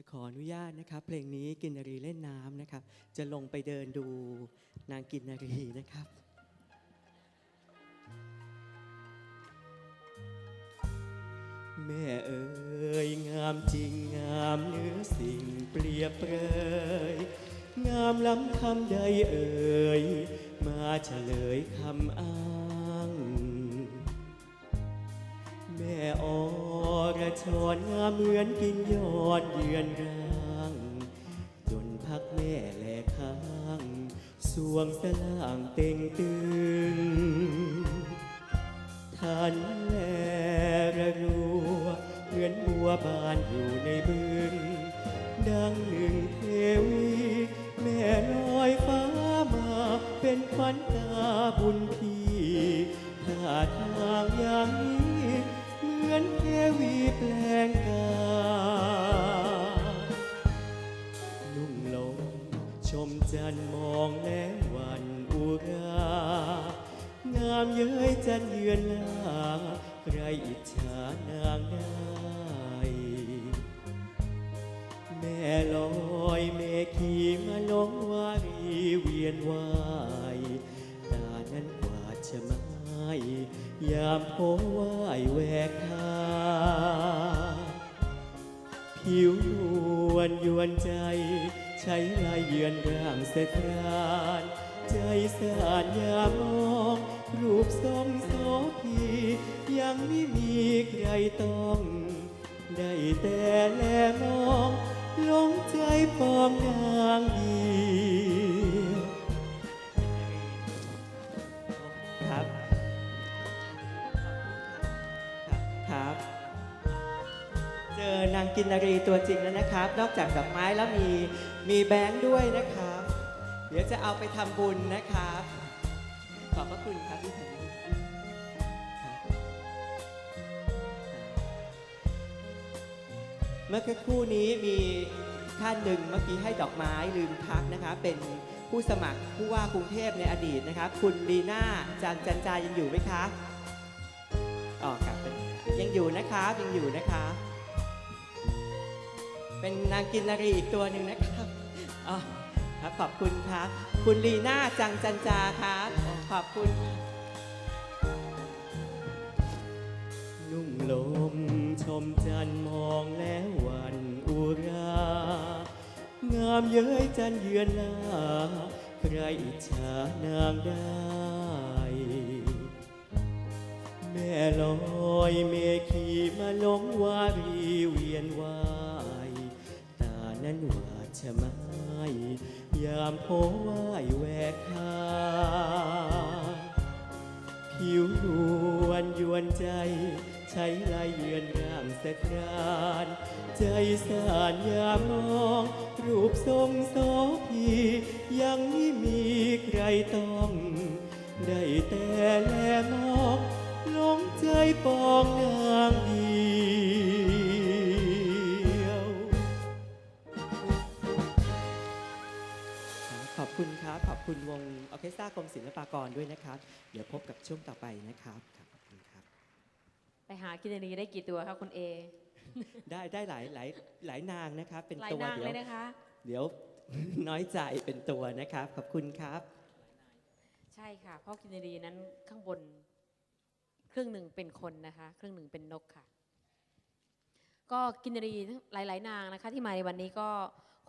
จะขออนุญาตนะครับ เพลงนี้กินนารีเล่นน้ำนะครับ จะลงไปเดินดูนางกินนารีนะครับแม่เอ๋ยงามจริงงามเนื้อสิ่งเปรียบเปรยงามล้ำคำใดเอ่ยมาเฉลยคำอ้าง รชรงามเหมือนกินยอดเยือนร่าง จนพักแม่แหลข้าง สวงสล่างเต่งตึง ชมจันมองแล้วหวันอุรางามเย้ยจันเยือนลาใครอิจฉานางได้แม่ลอยเมขีมาลงวารีเวียนวายตานั้นกว่าจะไม้ยามโพไหวายแหวกทาผิวนวลยวนใจ ใช้ลายเยือนร่างสตรานใจสานยามมอง รูปทรงโสพี ยังไม่มีใครต้อง ได้แต่แลมองหลงใจปองนางดี นางกินนารีตัวจริงแล้วนะครับ นอกจากดอกไม้แล้วมีมีแบงค์ด้วยนะครับ เดี๋ยวจะเอาไปทำบุญนะครับ ขอบพระคุณครับพี่ผมเมื่อครู่นี้มีท่านหนึ่งเมื่อกี้ให้ดอกไม้ลืมทักนะคะเป็นผู้สมัครผู้ว่ากรุงเทพในอดีตนะครับ คุณลีน่าจันจันจายังอยู่ไหมคะอ๋อครับเป็นยังอยู่นะครับยังอยู่นะคะ เป็นนางกินนารีอีกตัวหนึ่งนะครับอ๋อครับขอบคุณครับคุณลีน่าจังจันจาครับขอบคุณ นุ่งลมชมจันมองแล้ววันอุรา งามเย้ยจันเยือนลา ใครอิจฉานางได้ แม่ลอยเมขีมาลงวารีเวียนวา นั้นว่าจะม่ยยามโพไหวายแหวกทางผิวนวลยวนใจ ใช้ลายเยือนร่างสะกรานใจสานยามมอง รูปทรงโสพี ยังไม่มีใครต้อง ได้แต่แลมองหลงใจปองนางดี อบคุณครับ ขอบคุณวงออร์เคสตรากรมศิลปากรด้วยนะครับ เดี๋ยวพบกับช่วงต่อไปนะครับครับขอบคุณครับ ไปหากินนารีได้กี่ตัวคะคุณเอ ได้ได้หลายหลายหลายนางนะครับ เป็นหลายตัว นางเดี๋เลยยวนะคะ เดี๋ยว น้อยใจเป็นตัวนะครับ ขอบคุณครับ ใช่ค่ะ เพราะกินนารีนั้นข้างบน ครึ่งหนึ่งเป็นคนนะคะ ครึ่งหนึ่งเป็นนกค่ะ ก็กินนารีทั้งหลาย ๆ นางนะคะ ที่มาในวันนี้ก็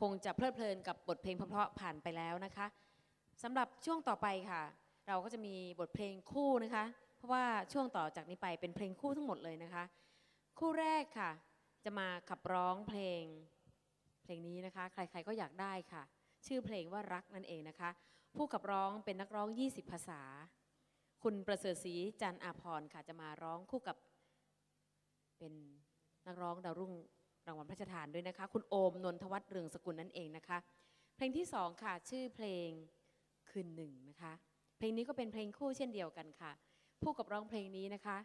คงจะเพลิดเพลินกับบทเพลงเพราะๆผ่านไปแล้วนะคะสำหรับช่วงต่อไปค่ะ เราก็จะมีบทเพลงคู่นะคะ เพราะว่าช่วงต่อจากนี้ไปเป็นเพลงคู่ทั้งหมดเลยนะคะ คู่แรกค่ะ จะมาขับร้องเพลงเพลงนี้นะคะ ใครๆก็อยากได้ค่ะ ชื่อเพลงว่ารักนั่นเองนะคะ ผู้ขับร้องเป็นนักร้อง 20 ภาษา คุณประเสริฐศรีจันทร์อาพรค่ะจะมาร้องคู่กับเป็นนักร้องดาวรุ่ง รางวัลพระราชทานด้วยนะคะ คุณโอมนนทวัฒน์เรืองสกุลนั่นเองนะคะ เพลงที่สองค่ะ ชื่อเพลงคืนหนึ่งนะคะ เพลงนี้ก็เป็นเพลงคู่เช่นเดียวกันค่ะ ผู้กับร้องเพลงนี้นะคะ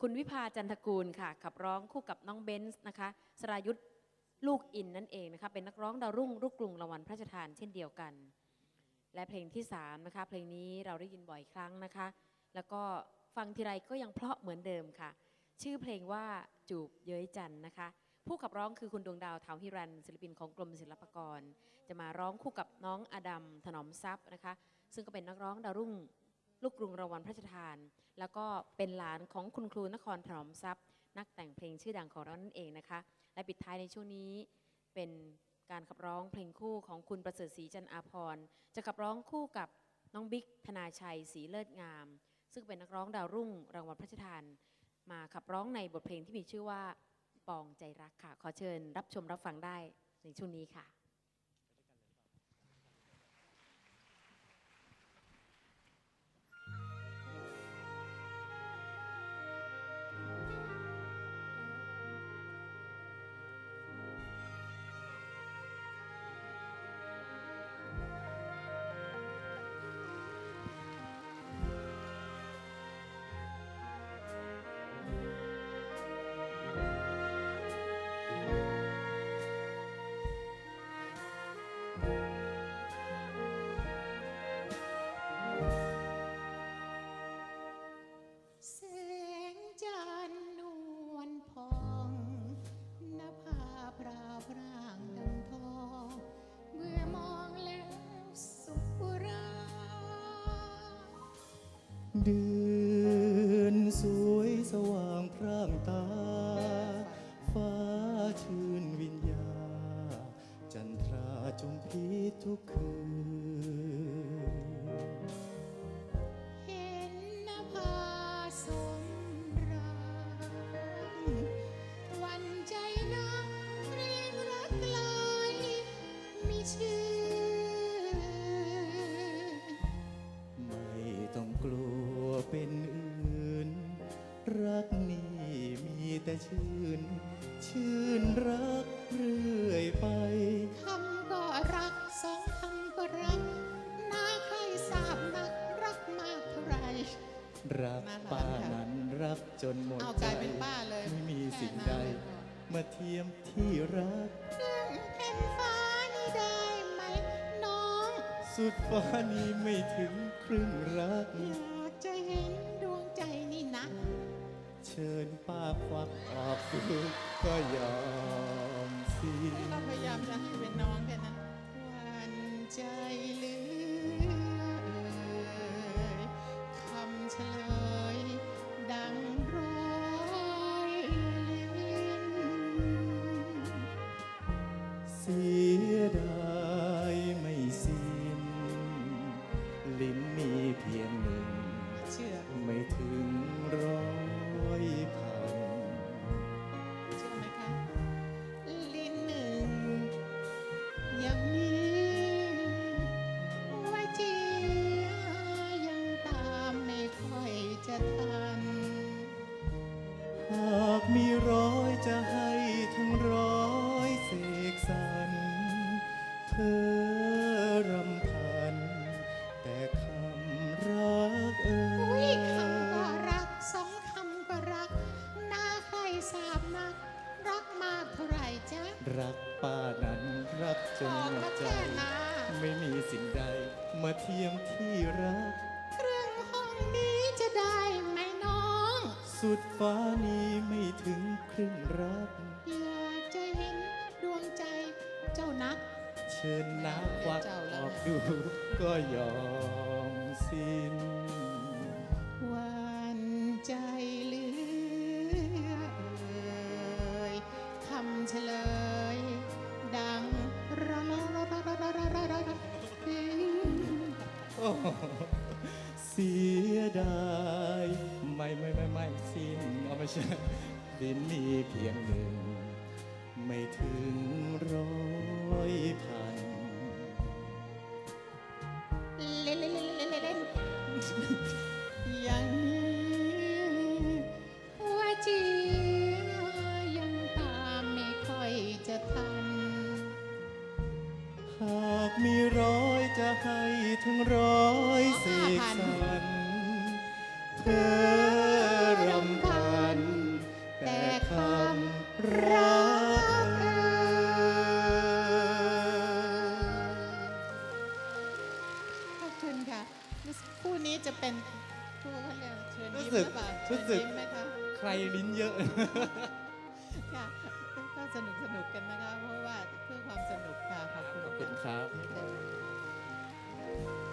คุณวิภาจันทกูลค่ะขับร้องคู่กับน้องเบนซ์นะคะสรายุทธลูกอินนั่นเองนะคะ เป็นนักร้องดาวรุ่งลูกกรุงรางวัลพระราชทานเช่นเดียวกัน และเพลงที่สามนะคะ เพลงนี้เราได้ยินบ่อยครั้งนะคะ แล้วก็ฟังทีไรก็ยังเพราะเหมือนเดิมค่ะ ชื่อเพลงว่า จูบเย้ยจันนะคะ ผู้ขับร้องคือคุณดวงดาวเทาฮิรันศิลปินของกรมศิลปากร จะมาร้องคู่กับน้องอดัมถนอมทรัพย์นะคะ ซึ่งก็เป็นนักร้องดาวรุ่งลูกกรุงรางวัลพระราชทาน แล้วก็เป็นหลานของคุณครูนครถนอมทรัพย์ นักแต่งเพลงชื่อดังของเรานั่นเองนะคะ และปิดท้ายในช่วงนี้เป็นการขับร้องเพลงคู่ของคุณประเสริฐศรีจันอาพรจะขับร้องคู่กับน้องบิ๊กธนาชัยศรีเลิศงาม ซึ่งเป็นนักร้องดาวรุ่งรางวัลพระราชทาน มาขับร้องในบทเพลงที่มีชื่อว่าปองใจรักค่ะ ขอเชิญรับชมรับฟังได้ในช่วงนี้ค่ะ เดือนสวยสว่างพร่างตา ฟ้าชื่นวิญญา จันทราจุมพีทุกคืน กนี้มีแต่ชื่น ชื่นรักเรื่อยไป คำก็รักสองคำก็รักน่าใครทราบนักรักมากเท่าไหร รักน่ารักป้าค่ะนั้นรักจนหมดเอาใจกลายเป็นป้าเลยไม่มีสิ่งแค่ใดนั้นเลยมาเทียมที่รัก เรื่องแผ่นฟ้านี่ได้ไหม น้อง สุดฟ้านี้ไม่ถึงครึ่งรัก อยากจะเห็นดวงใจนี่นะ เชิญป้าควักออกดูก็ยอมสิก็พยายามจะให้เป็นน้องแค่นั้นวันใจเหลือเอ่ยคำเฉลย ดังร้อยลิ้นเสียดาย จะให้ทั้งร้อยเสกสรรเธอ สุดฟ้านี้ไม่ถึงครึ่งรัก อยากจะเห็นดวงใจเจ้านัก เชิญน้าควักออกดูก็ยอมสิ้นหวานใจเลือเอยคำเฉลย ดังระลอระรรรรรเสียดาย ไม่ไม่ไม่ไม่สิ้นเอาไม่ใช่ดินมีเพียงหนึ่ง ไม่ถึงร้อยพันเล่นเล่นเล่นเล่นเล่นเล่นอย่างนี้ว่าจียังตามไม่ค่อยจะทัน หากมีร้อยจะให้ทั้งร้อยเสกสรรเธอ จะเป็นคู่เขาเรียกเชิญรู้ยิ้มสึหกรือเปล่ารู้เชิญสึก ยิ้มไหมคะใครลิ้นเยอะ ค่ะก็สนุกสนุกๆกันนะคะ เพราะว่าเพื่อความสนุกค่ะขอบคุณขอบคุณะครับเชิญค่ะ